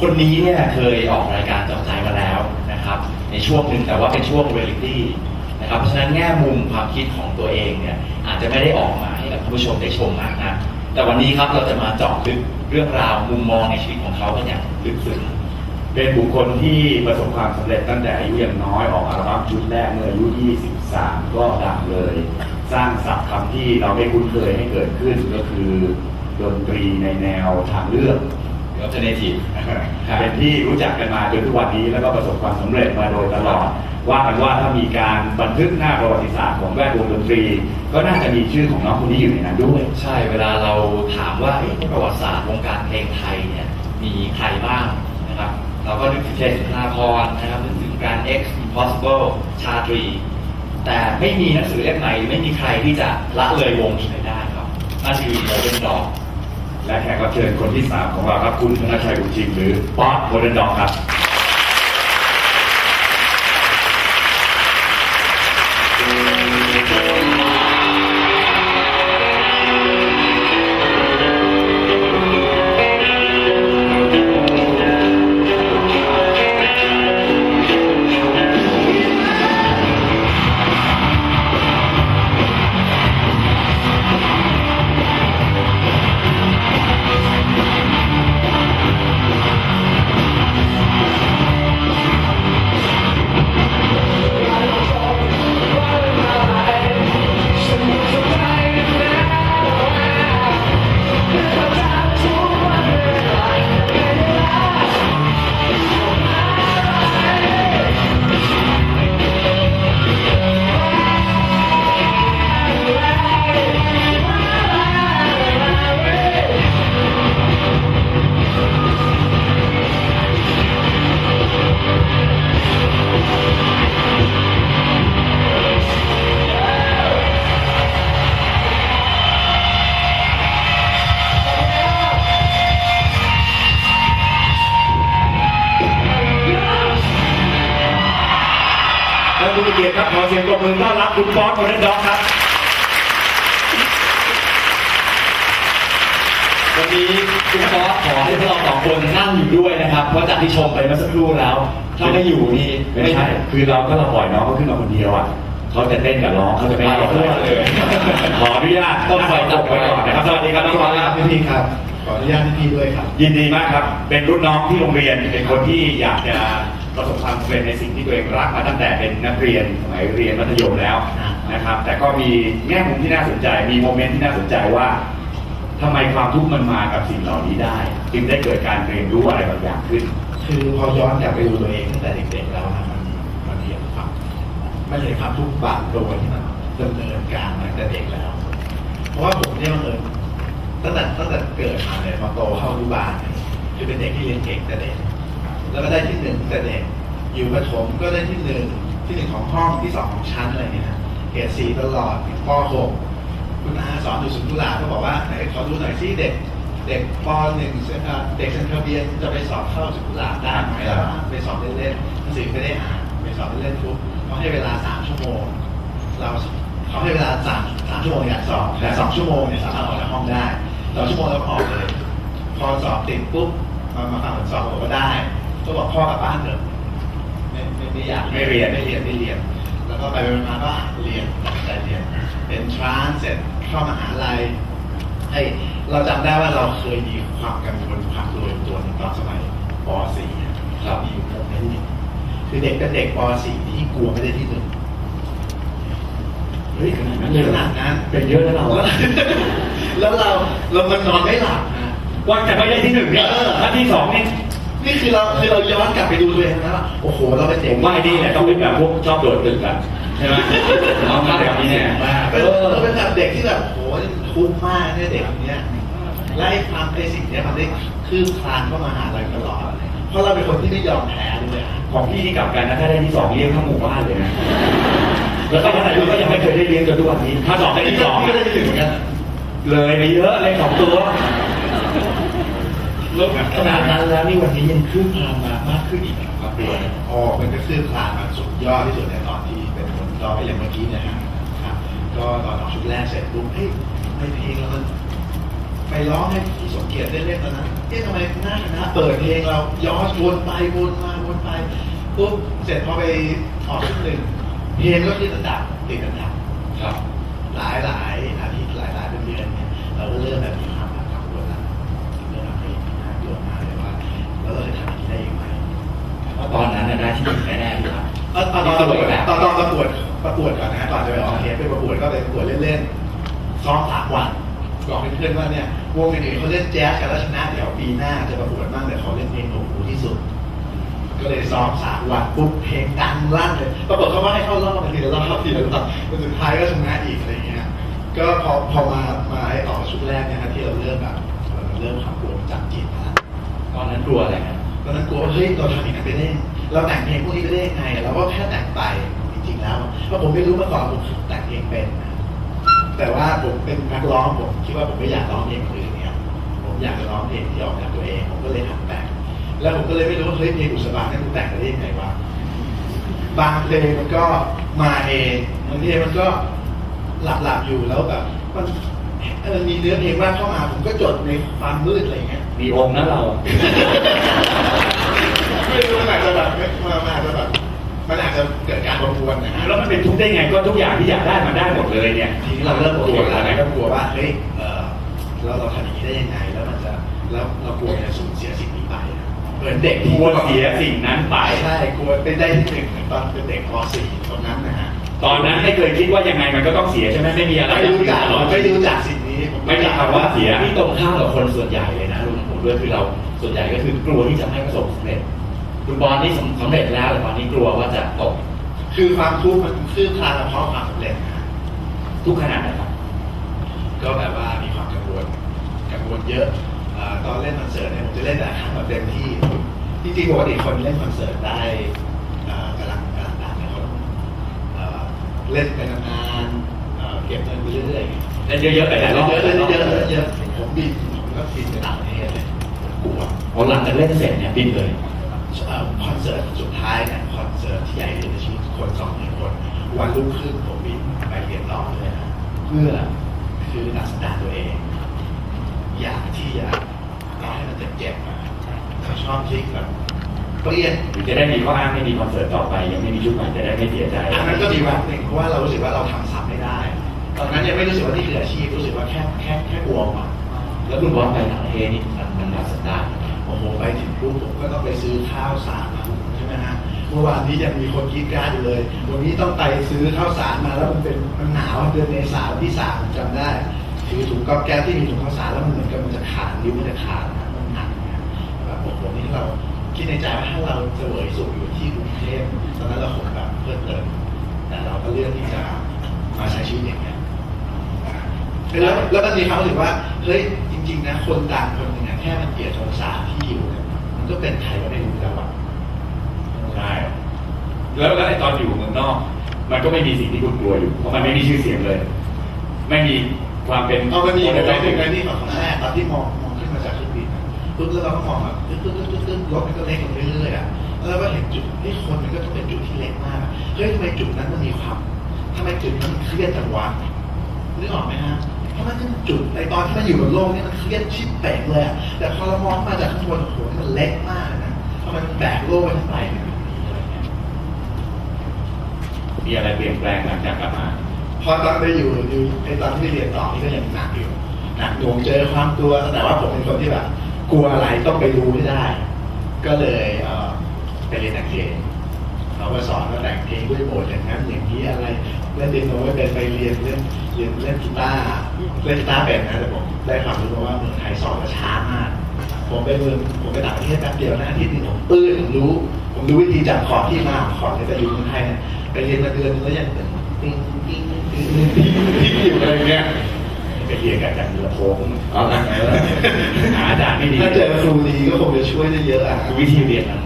คนนี้เนี่ยเคยออกรายการจาะใจมาแล้วนะครับ ในช่วงหนึ่งแต่ว่าเป็นช่วงเรียลิตี้นะครับเพราะฉะนั้นแง่มุมความคิดของตัวเองเนี่ยอาจจะไม่ได้ออกมาให้กับผู้ชมได้ชมมากนะแต่วันนี้ครับเราจะมาเจาะลึกเรื่องราวมุมมองในชีวิตของเขากันอย่างลึกซึ้งเป็นบุคคลที่ประสบความสำเร็จตั้งแต่อายุยังน้อยออกอัลบั้มชุดแรกเมื่ออายุ 23 ก็ดังเลย สร้างศัพท์คำที่เราไม่คุ้นเคยให้เกิดขึ้นก็คือดนตรีในแนวทางเลือก หรือ alternative เป็นที่รู้จักกันมาจนทุกวันนี้แล้วก็ประสบความสำเร็จมาโดยตลอด ว่ากันว่าถ้ามีการบันทึกหน้าประวัติศาสตร์ของแวดวงดนตรี ก็น่าจะมีชื่อของน้องคนนี้อยู่ในนั้นด้วย ใช่เวลาเราถามว่าเอ๊ะประวัติศาสตร์วงการเพลงไทยเนี่ยมีใครบ้างนะครับ เราก็นึกถึงเชษฐ์สุนทราภรณ์นะครับนึกถึงการ X Impossible ชาตรี แต่ไม่มีหนังสือเล่มไหนไม่มีใครที่จะละเลยวงนี้ไปได้ครับนั่นคือโมเดิร์นดอก และแขกรับเชิญคนที่สามของเราครับคุณธนชัยบุญชิงหรือป๊อตโมเดนดอกครับ คุณป๊อตโมเดิร์นด็อกครับวันนี้คุณป๊อปขอให้พวกเราสองคนนั่งอยู่ด้วยนะครับ เพราะจากที่ชมไปเมื่อสักครู่แล้ว ถ้าไม่อยู่นี่ไม่ใช่คือเราก็เราปล่อยน้องเขาขึ้นมาคนเดียวอะเขาจะเต้นกับร้องเขาจะไม่ร้องเลยขออนุญาตต้องไฟตกไว้ก่อนนะครับสวัสดีครับน้องป๊อตครับ พี่พี่ครับ ขออนุญาตพี่พี่ด้วยครับ ยินดีมากครับ เป็นรุ่นน้องที่โรงเรียน เป็นคนที่อยากจะ ประสบความสำเร็จในสิ่งที่ตัวเองรักมาตั้งแต่เป็นนักเรียนสมัยเรียนมัธยมแล้วนะครับ แต่ก็มีแง่มุมที่น่าสนใจ มีโมเมนต์ที่น่าสนใจว่าทำไมความทุกข์มันมากับสิ่งเหล่านี้ได้จึงได้เกิดการเรียนรู้อะไรบางอย่างขึ้น คือพอย้อนกลับไปดูตัวเองตั้งแต่เด็กๆแล้วนะมันมันเห็นความมันเห็นความทุกข์บางตัวที่มันดำเนินการมาตั้งแต่เด็กแล้ว เพราะว่าผมเนี่ยบังเอิญตั้งแต่ตั้งแต่เกิดมาเลยพอโตเข้าอนุบาลเนี่ยคือเป็นเด็กที่เรียนเก่งแต่เด็ก แล้วก็ได้ที่หนึ่งแต่เด็กอยู่ประถมก็ได้ที่หนึ่งที่หนึ่งของห้องที่สองของชั้นอะไรเนี่ยเกรดสี่ตลอดถึงปหกคุณอาสอนอยู่สุนทรลาก็บอกว่าไหนขอดูหน่อยซิเด็ก เด็กปหนึ่งเด็กเซนทรัลเบียนจะไปสอบเข้าสุนทรลาได้ไหมล่ะไปสอบเล่นๆหนังสือไม่ได้อ่านไปสอบเล่นๆปุ๊บเขาให้เวลาสามชั่วโมง เราเขาให้เวลาสามสามชั่วโมงในการสอบแต่สองชั่วโมงเนี่ยสามารถออกจากห้องได้สองชั่วโมงเราออกเลย พอสอบติดปุ๊บมามาฟังผลสอบบอกว่าได้ ก็บอกพ่อกลับบ้านเถอะไม่ไม่ไม่อยากไม่เรียนไม่เรียนไม่เรียน แล้วก็ไปไปมาๆก็เรียนตัดสินใจเรียน เป็นทรานเสร็จเข้ามหาลัยให้เราจำได้ว่าเราเคยมีความกังวลความกลัวอยู่ตัวหนึงตอนสมัยป .4 อะเรามีอยู่ผมไม่ได้คือเด็กเป็นเด็กป .4 ที่กลัวไม่ได้ที่หนึ่งเฮ้ยขนาดนั้นเลยขเหรอนาดนั้นเป็นเยอะแล้วเรา แล้วอะแล้วเราเรามันนอนไม่หลับนะว่าจะไม่ได้ที่หนึ่งเนี่ยเออถ้าที่สองนี่ นี่คือเราคือเราย้อนกลับไปดูตัวเองนะว่าโอ้โหเราเป็นเด็ผกมว่าไอ้นี่แหละต้องเป็นแบบพวกชอบโดดตึกกันใช่ไหมน้องมาแบบนี้เนี่ยมากเป็นเราเป็นแบบเด็กที่แบบโอ้โหทุกข์มากเนี่ยเด็กคนเนี้ยและไอ้ความไอ้สิ่งเนี้ยมันได้คืบคลานเข้ามาหาเราตลอดเพราะเราเป็นคนที่ไม่ยอมแพ้ด้วยอะของพี่ที่กลับกันนะถ้าได้ที่สองเลี้ยงทั้งหมู่บ้านเลยนะแล้วก็ขนาดนี้ก็ยังไม่เคยได้เลี้ยงจนทุกวันนี้ ถ้าสอบได้ที่สองพี่ก็ได้ที่หนึ่งเหมือนกันเลยไปเยอะเลยสองตัว แล้วขนาดนั้นแล้วนี่วันนี้ยังคืบคลานมามากขึ้นอีกนะครับตัวเนี่ยอ๋อมันก็คืบคลานมาสุดยอดที่สุดในตอนที่เป็นคนก็อย่างเมื่อกี้เนะฮะครับ ก็ตอนออกชุดแรกเสร็จปุ๊บเฮ้ยไม่เพลงแล้วมันไปร้องให้พี่สมเกียรติได้เล่นตอนนั้นเอ๊ะทำไมหน้าคณะเปิดเพลงเราย้อนวนไปวนมาวนไปปุ๊บเสร็จพอไปออกชุดหนึ่งเพลงก็ขึ้นอันดับติดอันดับครับ หลายหลายอาทิตย์หลายหลายเดือนเนี่ยเราก็เริ่มแบบมีความแบบ ประกวดประกวดก่อนนะก่อนจะไปออกเทปไปประกวดก็ไปประกวดเล่นๆซ้อมสามวันบอกเพื่อนๆว่าเนี่ยวงอื่นๆเขาเล่นแจ๊สกันแล้วชนะเดี๋ยวปีหน้าจะประกวดบ้างแต่เขาเล่นเพลงหนูที่สุด ก็เลยซ้อมสามวันปุ๊บเพลงดังลั่นเลยปรากฏเขาว่าให้เข้ารอบมาทีละรอบทีละรอบจนสุดท้ายก็ชนะอีกอะไรเงี้ยก็พอพอมามาให้ออกชุดแรกเนยครับที่เราเริ่มแบบเราเริ่มขับกลัวจับจิตนะตอนนั้นกลัวอะไรครับตอนนั้นกลัวว่าเฮ้ยเราทำอย่างนั้นไปได้ยังเราแต่งเพลงพวกนี้ไปได้ยังไงเราก็แค่แต่งไปจริ งๆแล้วเพราะผมไม่รู้มาก่อนผมแต่งเพลงเป็นนะแต่ว่าผมเป็นนักร้องผมคิดว่าผมไม่อยากร้องเพลงคนอื่นเนี่ยผมอยากจะร้องเพลงที่ออกจากตัวเองผมก็เลยหัดแต่งแล้วผมก็เลยไม่รู้ว่าเฮ้ยเพลงอุสบาเนี่ยมันแต่งไปได้ยังไงวะบางเพลงมันก็มาเองบางเพลงมันก็หลับๆอยู่แล้วแบบมันเออมีเนื้อเพลงว่าเข้ามาผมก็จดในความมืดอะไรอย่างเงี้ยมีองค์นะเราไม่รู้มันอาจจะแบบมันอาจจะแบบ มันอาจจะเกิดการประมวลนะฮะแล้วมันเป็นทุกข์ได้ไงก็ทุกอย่างที่อยากได้มันได้หมดเลยเนี่ยทีนี้เราเริ่มกลัวแล้วเริ่มกลัวว่าเฮ้ยเออเราเราทำอย่างนี้ได้ยังไงแล้วมันจะแล้วเรากลัวจะสูญเสียสิ่งนี้ไปอะเหมือนเด็กกที่ลัวเสียสิ่งนั้นไปใช่กลัวเป็นได้ที่หนึ่งเหมือนตอนเป็นเด็กป .4 ตอนนั้นนะฮะตอนนั้นไม่เคยคิดว่ายังไงมันก็ต้องเสียใช่ไหมไม่มีอะไรไม่รู้จักหรอกไม่รู้จักสิ่งนี้ผไม่มีคำว่าเสียที่ตรงข้ามกับคนส่วนใหญ่เลยนะรวมถึงผมด้วยคือเราส่วนใหญ่ก็คือกลัวที่จะไม่ประสบสำเร็จ คุณบอลนี่สำสำเร็จแล้วแต่ตอนนี้กลัวว่าจะตก คือความทุกข์มันคืบคลานมาพร้อมความสำเร็จนะฮะทุกขนาดไหนครับ ก็แบบว่ามีความกังวลกังวลเยอะเอ่อตอนเล่นคอนเสิร์ตเนี่ยผมจะเล่นแต่ครั้งแบบเต็มที่จริงๆปกติคนเล่นคอนเสิร์ตได้เอ่อกำลังกำลังดังเนี่ยเขาต้องเอ่อเล่นไปนานๆเอ่อเก็บเงินไปเรื่อยๆ เล่นเยอะๆไปแต่แต่เยรอบอะๆแต่รอบเยอะๆเยอะๆผมบินผมก็บินไปต่างประเทศเลยผมกลัว พอหลังจากเล่นเสร็จเนี่ยบินเลยเอ่อ คอนเสิร์ตสุดท้ายเนี่ยคอนเสิร์ตที่ใหญ่ที่สุดในชีวิตคนสองหมื่นคน วันรุ่งขึ้นผมบินไปเรียนต่อเลยนะเพื่อคือตัดสินใจตัวเอง อยากที่จะต่อให้มันเจ็บๆอะเขาชอบทริคแบบเปลี่ยนหรือจะได้มีข้ออ้างไม่มีคอนเสิร์ตต่อไป ยังไม่มีชุดใหม่จะได้ไม่เสียใจอันนั้นก็ดีมากหนึ่งเพราะว่าเรารู้สึกว่าเราทำซ้ำไม่ได้ ตอนนั้นยังไม่รู้สึกว่านี่คืออาชีพรู้สึกว่าแค่แค่แค่กลัวอะแล้วคุณบอลไปต่างประเทศนี่มันมันรับสัญญาณโอ้โหไปถึงปุ๊บผมก็ต้องไปซื้อข้าวสารมาใช่ไหมฮะเมื่อวานนี้ยังมีคนกีดการ์ดอยู่เลย วันนี้ต้องไปซื้อข้าวสารมาแล้วมันเป็นมันหนาวเดือนเมษาวันที่สามจำได้ถือถุงก๊อบแก๊สที่มีถุงข้าวสารแล้วมันเหมือนกับมันจะขาดนิ้วมันจะขาดนะมันหนักนะแบบโอ้โหนี่เราคิดในใจว่าถ้าเราเสวยสุขอยู่ที่กรุงเทพตอนนั้นเราคงแบบเพลิดเพลินแต่เราก็เลือกที่จะมาใช้ชีวิตอย่างนี้ย แล้วแล้วมันมีความรู้สึกว่าเฮ้ยจริง ๆ นะ คนดังคนหนึ่งอะแค่มันเกลียดองศาที่อยู่เนี่ยมันก็เป็นใครก็ไม่รู้แล้วอะใช่แล้วแล้วไอ้ตอนอยู่เมืองนอก มันก็ไม่มีสิ่งที่คุณกลัวอยู่เพราะมันไม่มีชื่อเสียงเลย ไม่มีความเป็นเอามันมีคในนในใดคนหนึ่งในที่ของครั้งแรกตอนที่มองมองขึ้นมาจากเครื่องบินอะปุ๊บแล้วเราก็มองแบบตึ๊ดตึ๊ดตึ๊ดตึ๊ดรถมันก็เล็กลงเรื่อยๆอะแล้วเราก็เห็นจุดที่คนมันก็ต้องเป็นจุดที่เล็กมากอะเฮ้ยทำไมจุดนั้นมันมีความทำไมจุดนั้นมันเครียดจังวะนึกออกไหมฮะเพ ราะมันเป็นจุดในตอนที่มันอยู่บนโลกนี่มันเครียดชิบเป่งเลยอะแต่พอเรามองมาจากข้างบนโอ้โหมันเล็กมากนะเพราะมันแบกโลกไปทั้งใบเป็นแบบนี้อะไรเงี้ยมีอะไรเปลี่ยนแปลงหลังจากกลับมา พอตอนไปอยู่อยู่ไอตอนที่ไปเรียนต่อนี่ก็ยังหนักอยู่หนักหน่วงเจอความกลัวแต่ว่าผมเป็นคนที่แบบกลัวอะไรต้องไปรู้ให้ได้ ก็เลยเอ่อไปเรียนแต่งเพลงเขาก็สอนว่าแต่งเพลงด้วยโหมดอย่างนั้นอย่างนี้อะไรเล่นเปียโนไม่เป็นไปเรียนเล่นเรียนเล่นกีตาร์ เล่นกีตาร์เป็นนะแต่ผมได้ความรู้มาว่าเมืองไทยสอนมาช้ามาก ผมไปเมืองผมไปต่างประเทศแป๊บเดียวนะทิตย์หนึงผมปื้นผมรู้ ผมรู้วิธีจับคอร์ดที่มาของคอร์ดในแต่อยู่เมืองไทยเนี่ยไปเรียนมาเดือนนึงแล้วยังเป็นปิ้งปิ้งปิ้งปิ้งปิ้งอยู่อะไรเงี้ยไปเรียนกับอาจารย์ยุทธพงเอาละหาอาจารย์ไม่ดีถ้าเจอครูดีก็คงจะช่วยได้เยอะอะวิธีเรียนมัน